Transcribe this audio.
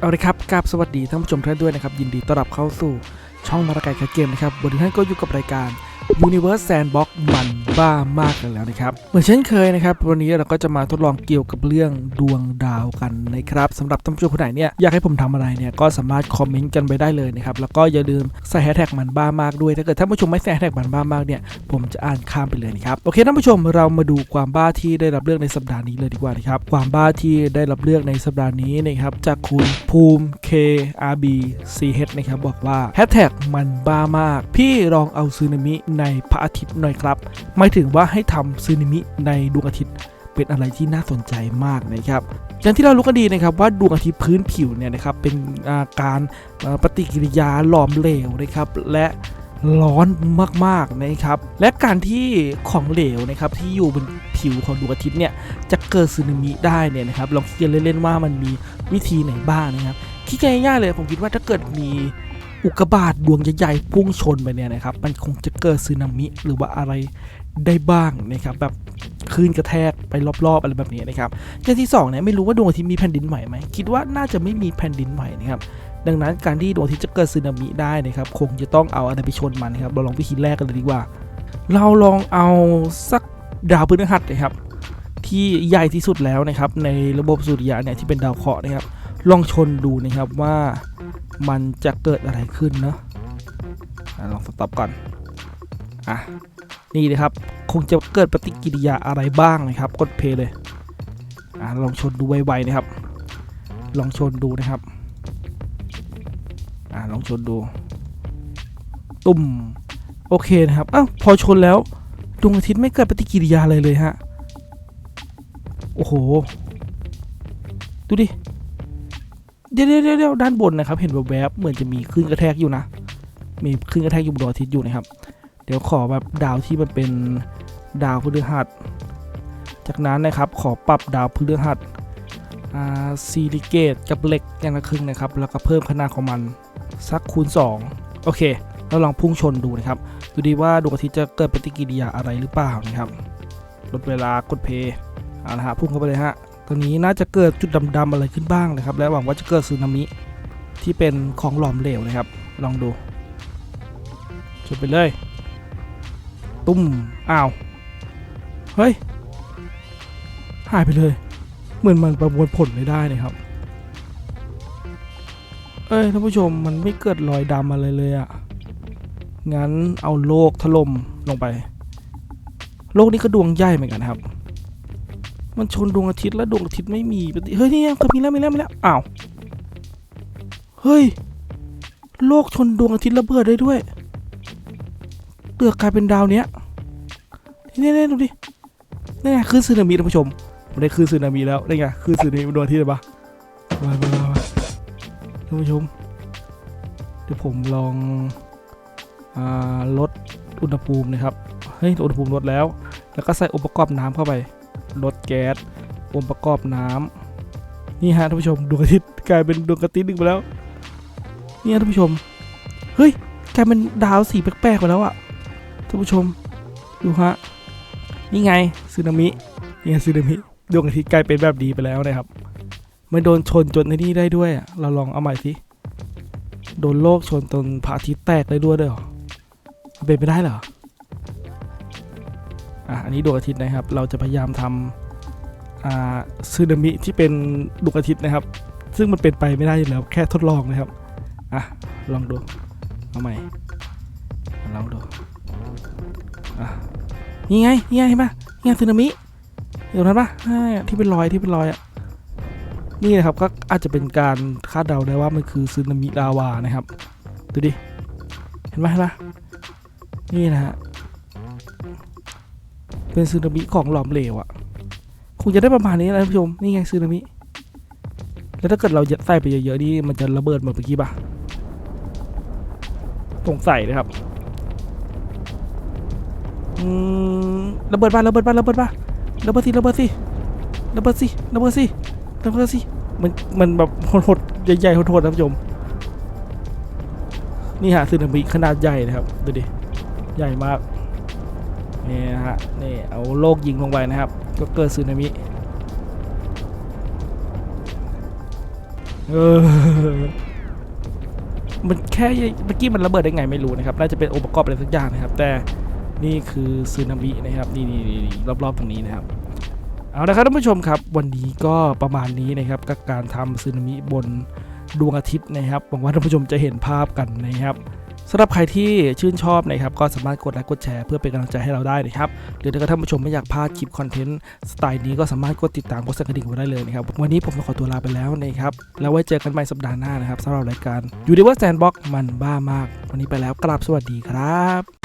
เอาเลยครับกราบสวัสดีท่านผู้ชมท่านด้วยนะครับ ยินดีต้อนรับเข้าสู่ช่องมาราไกแคเกมนะครับวันนี้ท่านก็อยู่กับรายการ Universe Sandbox มันบ้ามากกันแล้วนะครับ เหมือนเช่นเคยนะครับ วันนี้เราก็จะมาทดลองเกี่ยวกับเรื่องดวงดาวกันนะครับสำหรับท่านผู้ชมคนไหนเนี่ยอยากให้ผมทำอะไรเนี่ยก็สามารถคอมเมนต์กันไปได้เลยนะครับ แล้วก็อย่าลืมใส่แฮชแท็กมันบ้ามากด้วย ถ้าเกิดท่านผู้ชมไม่ใส่แฮชแท็กมันบ้ามากเนี่ยผมจะอ่านข้ามไปเลยนะครับ โอเคท่านผู้ชมเรามาดูความบ้าที่ได้รับเลือกในสัปดาห์นี้เลยดีกว่านะครับ ความบ้าที่ได้รับเลือกในสัปดาห์นี้นะครับจากคุณภูมิ KRB CH นะครับบอกว่าแฮชแท็กมันบ้ามาก พี่ลองเอาซึนามิในพระอาทิตย์หน่อยครับหมายถึงว่าให้ทำซึนามิในดวงอาทิตย์เป็นอะไรที่น่าสนใจมากนะครับอย่างที่เรารู้กันดีนะครับว่าดวงอาทิตย์พื้นผิวเนี่ยนะครับเป็นอาการปฏิกิริยาหลอมเหลวนะครับและร้อนมากๆนะครับและการที่ของเหลวนะครับที่อยู่บนผิวของดวงอาทิตย์เนี่ยจะเกิดสึนามิได้เนี่ยนะครับลองคิดเล่นๆว่ามันมีวิธีไหนบ้างนะครับคิดง่ายๆเลยผมคิดว่าถ้าเกิดมี อุกกาบาตดวงใหญ่ๆพุ่งชนไปเนี่ยนะครับ มันคงจะเกิดสึนามิหรือว่าอะไรได้บ้างนะครับ แบบคลื่นกระแทกไปรอบๆอะไรแบบนี้นะครับอย่างที่สองเนี่ยไม่รู้ว่าดวงอาทิตย์มีแผ่นดินไหวไหมคิดว่าน่าจะไม่มีแผ่นดินไหวนะครับดังนั้นการที่ดวงอาทิตย์จะเกิดสึนามิได้นะครับ คงจะต้องเอาอะไรไปชนมันนะครับ เราลองวิธีแรกกันเลยดีกว่า เราลองเอาสักดาวพฤหัสนะครับ ที่ใหญ่ที่สุดแล้วนะครับ ในระบบสุริยะเนี่ยที่เป็นดาวเคราะห์นะครับ ลองชนดูนะครับว่า มันจะเกิดอะไรขึ้นเนาะอะลองสต็อปก่อน อะ นี่นะครับ คงจะเกิดปฏิกิริยาอะไรบ้างนะครับ กดเพลย์เลย อะ ลองชนดูไวๆนะครับ ลองชนดูนะครับ อะ ลองชนดู ตุ่ม โอเคนะครับ อ้าว พอชนแล้ว ดวงอาทิตย์ไม่เกิดปฏิกิริยาอะไรเลยฮะ โอ้โห ดูดิ เดี๋ยวเดี๋ยวเดี๋ยวด้านบนนะครับ เห็นแวบๆเหมือนจะมีคลื่นกระแทกอยู่นะ มีคลื่นกระแทกอยู่บนดวงอาทิตย์อยู่นะครับ เดี๋ยวขอแบบดาวที่มันเป็นดาวพฤหัส จากนั้นนะครับขอปรับดาวพฤหัสซิลิเกตกับเหล็กอย่างละครึ่งนะครับ แล้วก็เพิ่มขนาดของมันสักคูณ 2 โอเคแล้วลองพุ่งชนดูนะครับ ดูดีว่าดวงอาทิตย์จะเกิดปฏิกิริยาอะไรหรือเปล่านะครับลดเวลากดเพย์เอาละฮะพุ่งเข้าไปเลยฮะ ตอนนี้น่าจะเกิดจุดดำๆอะไรขึ้นบ้างนะครับ และหวังว่าจะเกิดสึนามิที่เป็นของหลอมเหลวนะครับ ลองดูชนไปเลย ตุ้มอ้าวเฮ้ยหายไปเลย เหมือนมันประมวลผลไม่ได้นะครับ เอ้ยท่านผู้ชมมันไม่เกิดรอยดำอะไรเลยอะ่ะงั้นเอาโลกถล่มลงไป โลกนี้ก็ดวงใหญ่เหมือนกันครับ มันชนดวงอาทิตย์แล้วดวงอาทิตย์ไม่มีปฏิเฮ้ยนี่ไงมีแล้วมีแล้วมีแล้วอ้าวเฮ้ยโลกชนดวงอาทิตย์ระเบิดได้ด้วยเปลือกกลายเป็นดาวเนี้ยนี่นี่ดูดินี่ไงคลื่นสึนามิท่านผู้ชมมันได้คลื่นสึนามิแล้วนี่ไงคลื่นสึนามิดวงอาทิตย์เลยปะมามามาท่านผู้ชมเดี๋ยวผมลองอลดอุณหภูมินะครับเฮ้ยอุณหภูมิลดแล้ว แล้วก็ใส่องค์ประกอบน้ำเข้าไป ลดแก๊สองค์ประกอบน้ำนี่ฮะท่านผู้ชมดวงอาทิตย์กลายเป็นดวงอาทิตย์หนึ่งไปแล้ว นี่ฮะท่านผู้ชม เฮ้ยกลายเป็นดาวสีแปลกๆไปแล้วอะท่านผู้ชม ดูฮะ นี่ไงสึนามิ นี่ไงสึนามิดวงอาทิตย์กลายเป็นแบบดีไปแล้วนะครับมันโดนชนจนในนี่ได้ด้วยอะเราลองเอาใหม่สิ โดนโลกชนจนพระอาทิตย์แตกได้ด้วยด้วยเหรอเป็นไปได้เหรอ อะอันนี้ดวงอาทิตย์นะครับ เราจะพยายามทำอ่าสึนามิที่เป็นดวงอาทิตย์นะครับ ซึ่งมันเป็นไปไม่ได้อยู่แล้วแค่ทดลองนะครับอะลองดูเอาใหม่ลองดูอะนี่ไงนี่ไงเห็นปะนี่ไงสึนามิเห็นนั้นปะที่เป็นรอยที่เป็นรอยอะนี่นะครับก็อาจจะเป็นการคาดเดาได้ว่ามันคือสึนามิลาวานะครับ ดูดิ เห็นไหมเห็นปะนี่นะฮะ เป็นสึนามิของหลอมเหลวอะ คงจะได้ประมาณนี้นะท่านผู้ชม นี่ไงสึนามิ แล้วถ้าเกิดเราใส่ไปเยอะๆนี่มันจะระเบิดเหมือนเมื่อกี้ปะสงสัยนะครับ อืมระเบิดบ้านระเบิดบ้านระเบิดบ้าระเบิดสิระเบิดสิระเบิดสิระเบิดสิระเบิดสิมันมันแบบโหดๆใหญ่ๆโหดๆนะท่านผู้ชม นี่ฮะสึนามิขนาดใหญ่นะครับดูดิใหญ่มาก นี่นะฮะนี่เอาโลกยิงลงไปนะครับ ก็เกิดสึนามิเออมันแค่เมื่อกี้มันระเบิดได้ไงไม่รู้นะครับ น่าจะเป็นองค์ประกอบอะไรสักอย่างนะครับ แต่นี่คือซึนามินะครับนี่นี่รอบๆตรงนี้นะครับ เอาละครับท่านผู้ชมครับ วันนี้ก็ประมาณนี้นะครับกับการทำซึนามิบนดวงอาทิตย์นะครับหวังว่าท่านผู้ชมจะเห็นภาพกันนะครับ สำหรับใครที่ชื่นชอบนะครับก็สามารถกดไลค์กดแชร์เพื่อเป็นกำลังใจให้เราได้นะครับหรือถ้าท่านผู้ชมไม่อยากพลาดคลิปคอนเทนต์สไตล์นี้ก็สามารถกดติดตามกดสั่นกระดิ่งไว้ได้เลยนะครับวันนี้ผมขอตัวลาไปแล้วนะครับแล้วไว้เจอกันใหม่สัปดาห์หน้านะครับสำหรับรายการ Universe Sandbox มันบ้ามาก วันนี้ไปแล้วกราบสวัสดีครับ